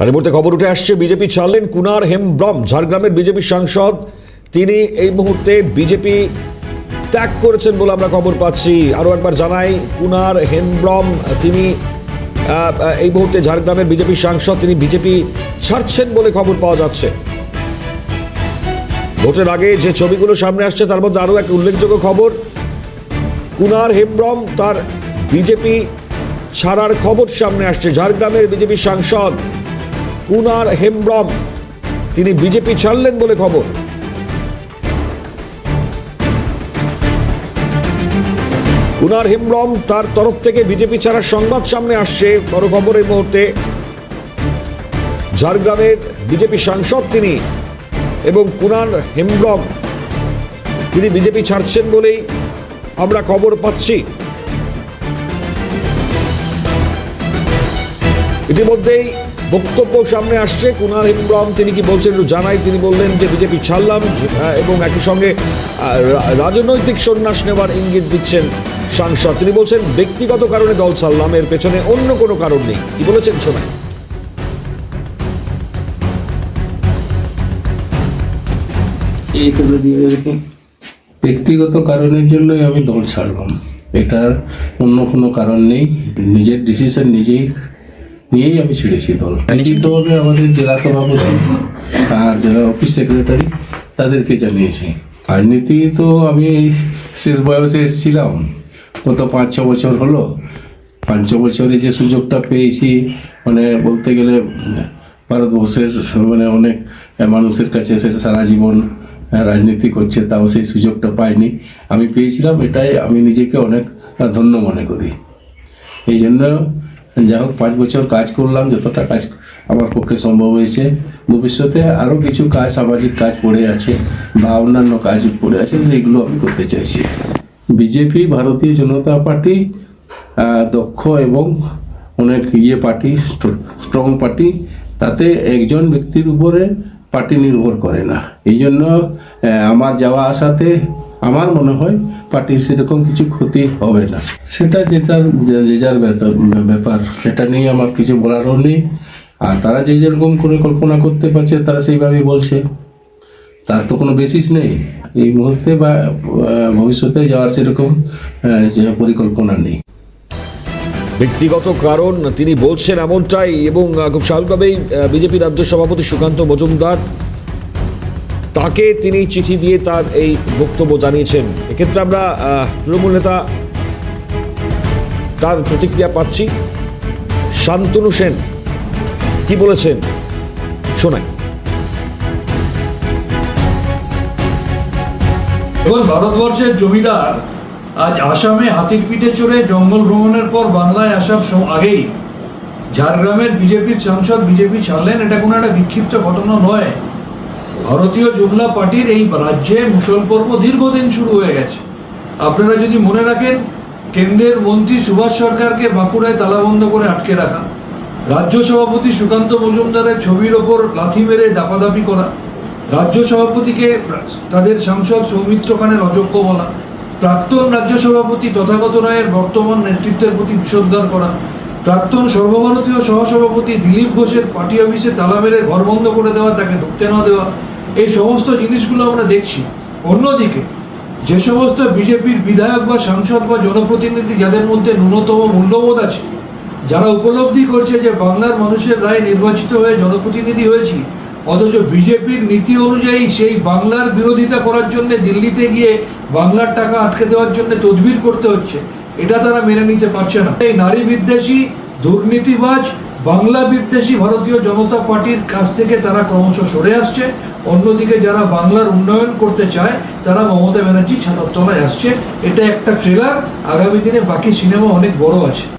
আর এই মুহূর্তে খবর উঠে আসছে, বিজেপি ছাড়লেন কুনার হেমব্রম। ঝাড়গ্রামের বিজেপি সাংসদ, তিনি এই মুহূর্তে বিজেপি ত্যাগ করেছেন বলে আমরা খবর পাচ্ছি। আরও একবার জানাই, কুনার হেমব্রম, তিনি এই মুহূর্তে ঝাড়গ্রামের বিজেপি সাংসদ, তিনি বিজেপি ছাড়ছেন বলে খবর পাওয়া যাচ্ছে। ভোটের আগে যে ছবিগুলো সামনে আসছে, তার মধ্যে আরও এক উল্লেখযোগ্য খবর। কুনার হেমব্রম, তার বিজেপি ছাড়ার খবর সামনে আসছে। ঝাড়গ্রামের বিজেপি সাংসদ কুনার হেমব্রম। তিনি বিজেপি ছাড়লেন বলে খবর। কুনার হেমব্রম তার তরফ থেকে বিজেপি ছাড়ার সংবাদ সামনে আসছে বড় খবর এই মুহূর্তে। ঝাড়গ্রামের বিজেপি সাংসদ তিনি এবং কুনার হেমব্রম। তিনি বিজেপি ছাড়ছেন বলেই আমরা খবর পাচ্ছি। ইতিমধ্যেই বক্তব্য সামনে আসছে। কুনার হিমব্রম, তিনি কি বলছেন জানাই। তিনি বললেন যে, বিজেপি ছাড়লাম এবং একই সঙ্গে রাজনৈতিক সন্ন্যাস নেওয়ার ইঙ্গিত দিচ্ছেন সাংসদ। তিনি বলছেন, ব্যক্তিগত কারণে দল ছাড়লাম, এর পেছনে অন্য কোনো কারণ নেই। কি বলেছেন শোনায় ব্যক্তিগত কারণের জন্যই আমি দল ছাড়লাম, এটার অন্য কোনো কারণ নেই। নিজের ডিসিশন নিজেই নিয়েই আমি ছেড়েছি দল। লিখিতভাবে আমাদের জেলা সভাপতি আর জেলা অফিস সেক্রেটারি তাদেরকে জানিয়েছি। রাজনীতি তো আমি এই শেষ বয়সে এসেছিলাম। গত পাঁচ ছ বছর হলো। পাঁচ ছ বছরে যে সুযোগটা পেয়েছি মানে বলতে গেলে ভারতবর্ষের মানে অনেক মানুষের কাছে সে সারা জীবন রাজনীতি করছে তাও সেই সুযোগটা পাইনি। আমি পেয়েছিলাম এটাই আমি নিজেকে অনেক ধন্য মনে করি। এই জন্য যা হোক পাঁচ বছর কাজ করলাম, যতটা কাজ আমার পক্ষে সম্ভব হয়েছে। ভবিষ্যতে আরও কিছু কাজ, সামাজিক কাজ পড়ে আছে, বা অন্যান্য কাজ পড়ে আছে, সেইগুলো আমি করতে চাইছি। বিজেপি, ভারতীয় জনতা পার্টি দক্ষ এবং অনেক ইয়ে পার্টি, স্ট্রং পার্টি, তাতে একজন ব্যক্তির উপরে পার্টি নির্ভর করে না। এই জন্য আমার যাওয়া আসাতে আমার মনে হয় পার্টির সেরকম কিছু ক্ষতি হবে না। সেটা যে- যে যার ব্যাপার- সেটা নিয়ে আমার কিছু বলারও নেই। আর তারা যে যেরকম করে কল্পনা করতে পারছে, তারা সেইভাবেই বলছে। তার তো কোনো বেসিস নেই। এই মুহূর্তে বা ভবিষ্যতে যাওয়ার সেরকম পরিকল্পনা নেই। ব্যক্তিগত কারণ, তিনি বলছেন এমনটাই এবং খুব স্বাভাবিকভাবেই বিজেপি রাজ্য সভাপতি সুকান্ত মজুমদার তাকে তিনি চিঠি দিয়ে তার এই বক্তব্য জানিয়েছেন। এক্ষেত্রে আমরা তৃণমূল নেতা তার প্রতিক্রিয়া পাচ্ছি। শান্তনু সেন কি বলেছেন? শোনাই। এখন ভারতবর্ষের জমিদার আজ আসামে হাতির পিঠে চড়ে জঙ্গল ভ্রমণের পর বাংলায় আসার আগেই ঝাড়গ্রামের বিজেপির সাংসদ বিজেপি ছাড়লেন। এটা কোনো একটা বিক্ষিপ্ত ঘটনা নয়। ভারতীয় জুমলা পার্টির এই রাজ্যে মুসল পর্ব দীর্ঘদিন শুরু হয়ে গেছে। আপনারা যদি মনে রাখেন, কেন্দ্রের মন্ত্রী সুভাষ সরকারকে বাঁকুড়ায় তালাবন্ধ করে আটকে রাখা, রাজ্য সভাপতি সুকান্ত মজুমদারের ছবির ওপর লাথি মেরে দাপাদাপি করা, রাজ্য সভাপতিকে তাদের সাংসদ সৌমিত্র খানের অযোগ্য বলা, প্রাক্তন রাজ্য সভাপতি তথাগত রায়ের বর্তমান নেতৃত্বের প্রতি বিষোদ্গার করা প্রাক্তন সর্বভারতীয় সহসভাপতি দিলীপ ঘোষের পার্টি অফিসে তালা মেরে ঘর বন্ধ করে দেওয়া, তাকে ঢুকতে না দেওয়া, এই সমস্ত জিনিসগুলো আমরা দেখছি। অন্যদিকে, যে সমস্ত বিজেপির বিধায়ক বা সাংসদ বা জনপ্রতিনিধি যাদের মধ্যে ন্যূনতম মূল্যবোধ আছে, যারা উপলব্ধি করছে যে বাংলার মানুষের রায় নির্বাচিত হয়ে জনপ্রতিনিধি হয়েছি, অথচ বিজেপির নীতি অনুযায়ী সেই বাংলার বিরোধিতা করার জন্য দিল্লিতে গিয়ে বাংলার টাকা আটকে দেওয়ার জন্য তদবির করতে হচ্ছে এটা তারা মেনে নিতে পারছে না। এই নারী বিদ্বেষী, দুর্নীতিবাজ, বাংলা বিদ্বেষী ভারতীয় জনতা পার্টির কাছ থেকে তারা ক্রমশ সরে আসছে। অন্যদিকে যারা বাংলার উন্নয়ন করতে চায়, তারা মমতা ব্যানার্জি ছাতার তলায় আসছে। এটা একটা ট্রেলার আগামী দিনে বাকি সিনেমা অনেক বড় আছে।